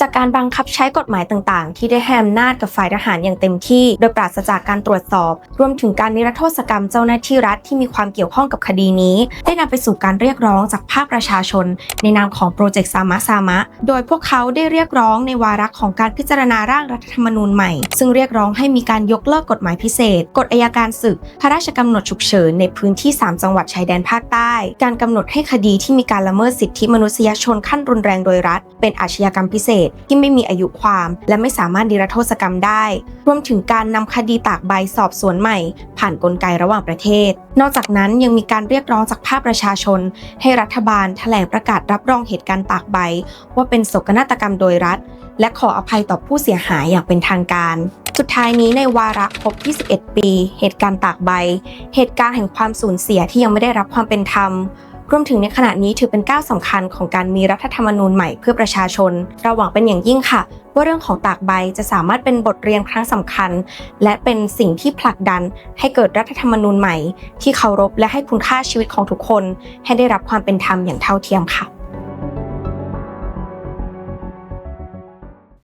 จากการบังคับใช้กฎหมายต่างๆ ที่ได้ให้อำนาจกับฝ่ายทหารอย่างเต็มที่ โดยปราศจากการตรวจสอบ รวมถึงการนิรโทษกรรมเจ้าหน้าที่รัฐที่มีความเกี่ยวข้องกับคดีนี้ ได้นำไปสู่การเรียกร้องจากภาคประชาชน ในนามของโปรเจกต์สามะสามะ โดยพวกเขาได้เรียกร้องในวาระของการพิจารณาร่างรัฐธรรมนูญใหม่ ซึ่งเรียกร้องให้มีการยกเลิกกฎหมายพิเศษ กฎอัยการศึก พระราชกำหนดฉุกเฉินในพื้นที่ 3 จังหวัดชายแดนภาคใต้ การกำหนดให้คดีที่มีการละเมิดสิทธิมนุษยชนขั้นรุนแรงโดยรัฐ เป็นอาชญากรรมพิเศษที่ไม่มีอายุความ และไม่สามารถนิรโทษกรรมได้ รวมถึงการนำคดีตากใบสอบสวนใหม่ ผ่านนกลไกระหว่างประเทศ นอกจากนั้นยังมีการเรียกร้องจากภาคประชาชน ให้รัฐบาลแถลงประกาศรับรองเหตุการณ์ตากใบ ว่าเป็นโศกนาฏกรรมโดยรัฐ และขออภัยต่อผู้เสียหายอย่างเป็นทางการสุดท้ายนี้ในวาระครบ 21 ปี เหตุการณ์ตากใบ เหตุการณ์แห่งความสูญเสียที่ยังไม่ได้รับความเป็นธรรม รวมถึงในขณะนี้ถือเป็นก้าวสำคัญของการมีรัฐธรรมนูญใหม่เพื่อประชาชน เราหวังเป็นอย่างยิ่งค่ะ ว่าเรื่องของตากใบจะสามารถเป็นบทเรียนครั้งสำคัญ และเป็นสิ่งที่ผลักดันให้เกิดรัฐธรรมนูญใหม่ ที่เคารพและให้คุณค่าชีวิตของทุกคน ให้ได้รับความเป็นธรรมอย่างเท่าเทียมค่ะ